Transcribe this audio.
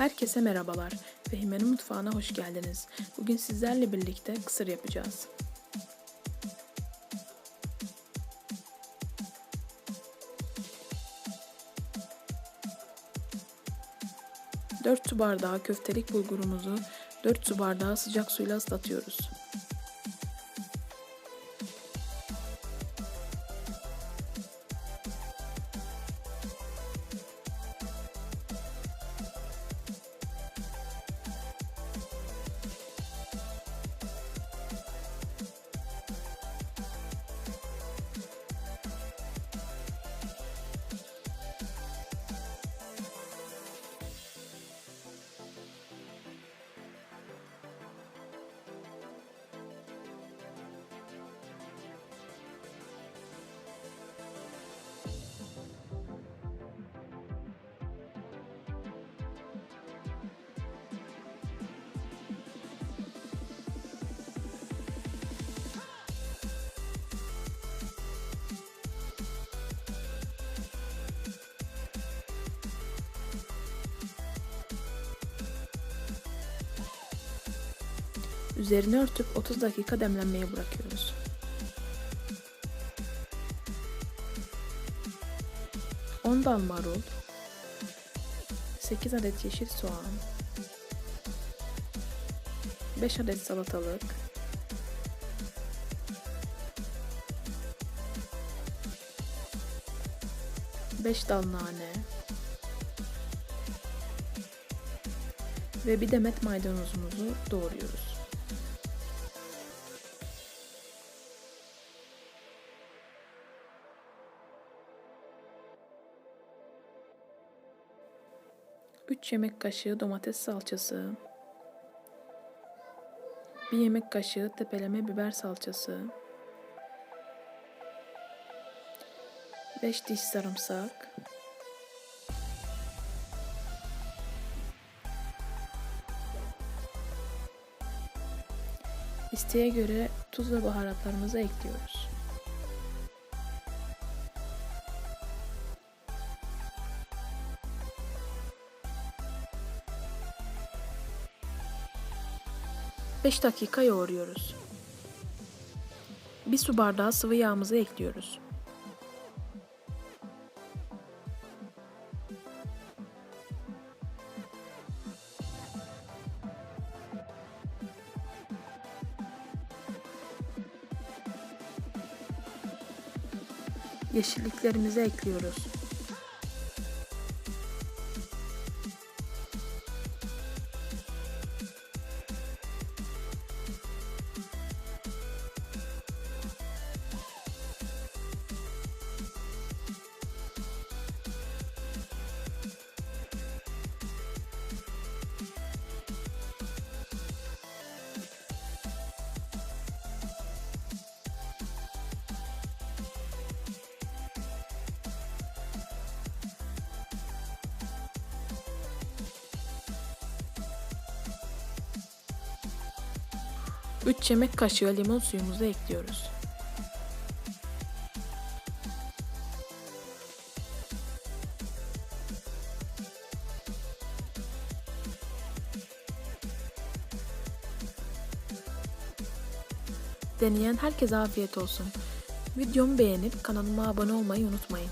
Herkese merhabalar. Fehime'nin mutfağına hoş geldiniz. Bugün sizlerle birlikte kısır yapacağız. Dört su bardağı köftelik bulgurumuzu 4 su bardağı sıcak suyla ıslatıyoruz. Üzerini örtüp 30 dakika demlenmeye bırakıyoruz. On dal marul, 8 adet yeşil soğan, 5 adet salatalık, beş dal nane ve bir demet maydanozumuzu doğruyoruz. Üç yemek kaşığı domates salçası, bir yemek kaşığı tepeleme biber salçası, 5 diş sarımsak, İsteğe göre tuz ve baharatlarımızı ekliyoruz. Beş dakika yoğuruyoruz. Bir su bardağı sıvı yağımızı ekliyoruz. Yeşilliklerimizi ekliyoruz. Üç yemek kaşığı limon suyumuzu ekliyoruz. Deneyen herkese afiyet olsun. Videomu beğenip kanalıma abone olmayı unutmayın.